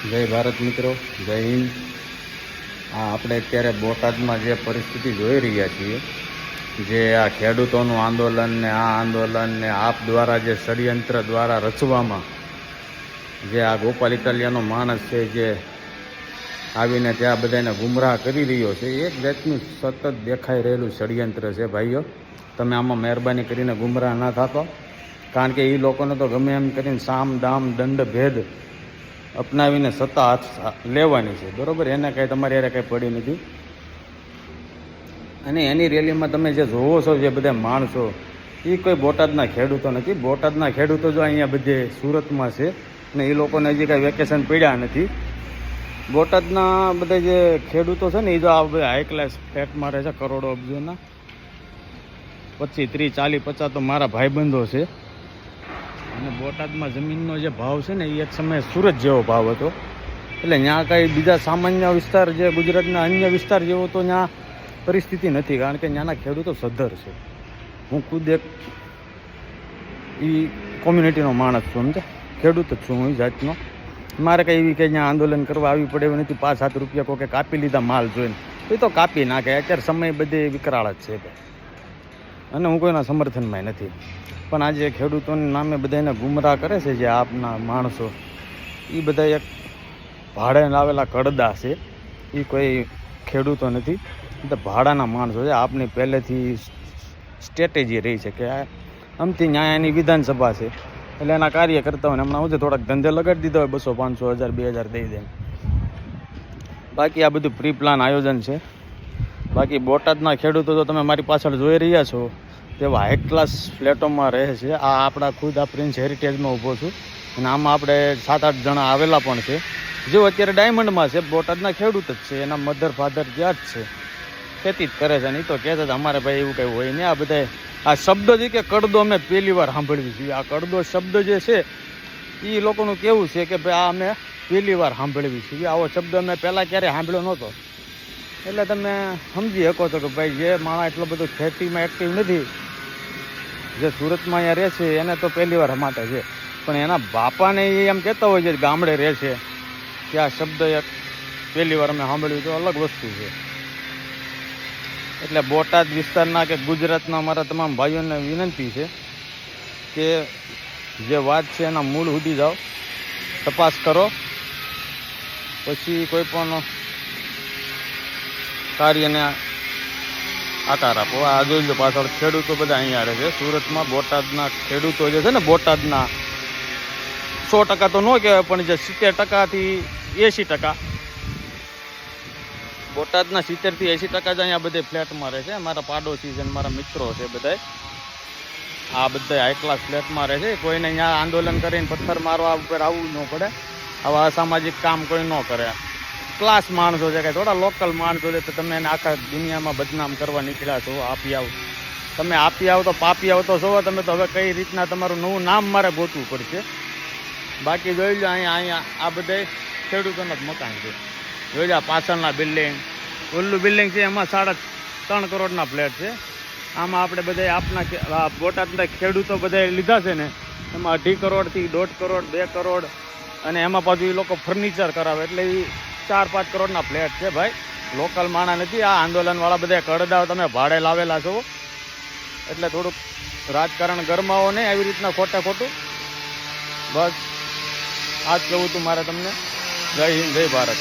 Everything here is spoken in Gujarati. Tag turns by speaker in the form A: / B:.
A: જય ભારત મિત્રો, જય હિન્દ. આ આપણે અત્યારે બોટાદમાં જે પરિસ્થિતિ જોઈ રહ્યા છીએ, જે આ ખેડૂતોનું આંદોલન ને આ આંદોલન ને આપ દ્વારા જે ષડયંત્ર દ્વારા રચવામાં જે આ ગોપાલ ઇટાલિયાનો માણસ છે જે આવીને ત્યાં બધાને ગુમરાહ કરી રહ્યો છે, એક જાતનું સતત દેખાઈ રહેલું ષડયંત્ર છે ભાઈઓ. તમે આમાં મહેરબાની કરીને ગુમરાહ ના થતો કારણ કે એ લોકોને તો ગમે એમ કરીને સામ, દામ, દંડ, ભેદ અપનાવીને સત્તા હાથ લેવાની છે. બરોબર? એને કાંઈ તમારે યારે કાંઈ પડી નથી. અને એની રેલીમાં તમે જે જોવો છો, જે બધા માણસો એ કોઈ બોટાદના ખેડૂતો નથી. બોટાદના ખેડૂતો જો અહીંયા બધે સુરતમાં છે ને એ લોકોને હજી કાંઈ વેકેશન પડ્યા નથી. બોટાદના બધા જે ખેડૂતો છે ને એ જો આ બધા હાઈ ક્લાસ ફ્લેટ રહે છે, કરોડો અબજોના. પચીસ, ત્રીસ, ચાલીસ, પચાસ તો મારા ભાઈબંધો છે. અને બોટાદમાં જમીનનો જે ભાવ છે ને, એ એક સમયે સુરત જેવો ભાવ હતો. એટલે ત્યાં કાંઈ બીજા સામાન્ય વિસ્તાર જે ગુજરાતના અન્ય વિસ્તાર જેવો તો ત્યાં પરિસ્થિતિ નથી, કારણ કે ત્યાંના ખેડૂતો સદ્ધર છે. હું ખુદ એક એ કોમ્યુનિટીનો માણસ છું સમજે ખેડૂત જ છું હું જાતનો. મારે કંઈ એવી કે ત્યાં આંદોલન કરવા આવી પડે એવું નથી, પાંચ સાત રૂપિયા કોઈ કાપી લીધા માલ જોઈને. એ તો કાપી નાખે, અત્યારે સમય બધે વિકરાળ જ છે. અને હું કોઈના સમર્થનમાં નથી. પણ આજે ખેડૂતોના નામે બધાને ગુમરાહ કરે છે જે આપના માણસો. એ બધા એક ભાડે લાવેલા કડદા છે. એ કોઈ ખેડૂતો નથી. તો ભાડાના માણસો છે. આપની પહેલેથી સ્ટ્રેટેજી રહી છે કે આ આમથી ન્યાયની વિધાનસભા છે. એટલે એના કાર્ય કરતા હોય હમણાં હું છે થોડાક ધંધે લગાડી દીધા હોય, બસો, પાંચસો હજાર, બે હજાર દઈ દે બાકી આ બધું પ્રી પ્લાન આયોજન છે. બાકી બોટાદના ખેડૂતો તો તમે મારી પાછળ જોઈ રહ્યા છો તેવા હાઈ ક્લાસ ફ્લેટોમાં રહે છે. આ આપણા ખુદ આ પ્રિન્સ હેરિટેજમાં ઊભો છું. અને આમાં આપણે સાત આઠ જણા આવેલા પણ છે. જેઓ અત્યારે ડાયમંડમાં છે, બોટાદના ખેડૂત જ છે. એના મધર ફાધર ત્યાં જ છે? ખેતી જ કરે છે નહીં તો કહેતા હતા અમારે ભાઈ એવું કંઈ હોય નહીં આ બધા આ શબ્દ જે કે કડદો અમે પહેલી વાર સાંભળવી જોઈએ આ કડદો શબ્દ જે છે એ લોકોનું કેવું છે કે ભાઈ આ અમે પહેલી વાર સાંભળવી છીએ આવો શબ્દ અમે પહેલાં ક્યારેય સાંભળ્યો નહોતો. એટલે તમે સમજી શકો છો કે ભાઈ જે માણસ એટલો બધો ખેતીમાં એક્ટિવ નથી, જે સુરતમાં અહીંયા રહે છે, એને તો પહેલી વાર માટે છે. પણ એના બાપાને એ એમ કહેતા હોય છે ગામડે રહે છે. કે આ શબ્દ એક પહેલી વાર અમે સાંભળ્યું તો અલગ વસ્તુ છે. એટલે બોટાદ વિસ્તારના કે ગુજરાતના અમારા તમામ ભાઈઓને વિનંતી છે કે જે વાત છે એના મૂળ સુધી જાઓ, તપાસ કરો. પછી કોઈ પણ કાર્યને આકાર આપો. આ જોઈ પાછળ ખેડૂતો બધા અહીંયા રહે છે. સુરતમાં બોટાદના ખેડૂતો જે છે ને, બોટાદના સો ટકા તો ન કહેવાય, પણ જે સિત્તેર ટકાથી એંસી ટકા. બોટાદના સિત્તેરથી એંશી ટકા જ અહીંયા બધે ફ્લેટમાં રહે છે. મારા પાડોશી છે મારા મિત્રો છે બધાય. આ બધા હાઈ ક્લાસ ફ્લેટમાં રહે છે. કોઈને અહીંયા આંદોલન કરીને પથ્થર મારવા ઉપર આવવું ન પડે. આવા અસામાજિક કામ કોઈ ન કરે. ક્લાસ માણસો છે કે થોડા લોકલ માણસો છે, તો તમે એને આખા દુનિયામાં બદનામ કરવા નીકળ્યા છો, આપી આવો. તમે આપી આવો તો પાપી આવો તો જોવો તમે તો હવે કઈ રીતના તમારું નવું નામ મારે ગોતવું પડશે? બાકી જોઈ લો, અહીંયા અહીંયા, આ બધે ખેડૂતોના જ મકાન છે. જોઈ લો પાછળના બિલ્ડિંગ ઓલું બિલ્ડિંગ છે, એમાં સાડા ત્રણ કરોડના ફ્લેટ છે. આમાં આપણે બધા આપના બોટાદના ખેડૂતો બધા લીધા છે ને, એમાં અઢી કરોડથી દોઢ કરોડ, બે કરોડ, અને એમાં પાછું એ લોકો ફર્નિચર કરાવે, એટલે એ ચાર પાંચ કરોડના ફ્લેટ છે ભાઈ. લોકલ માણા નથી, આ આંદોલનવાળા બધા કડદાવ તમે ભાડે લાવેલા છો. એટલે થોડુંક રાજકારણ ગરમાવો નહીં આવી રીતના ખોટા ખોટું. બસ આ જ કહેવું હતું મારે તમને. જય હિન્દ, જય ભારત.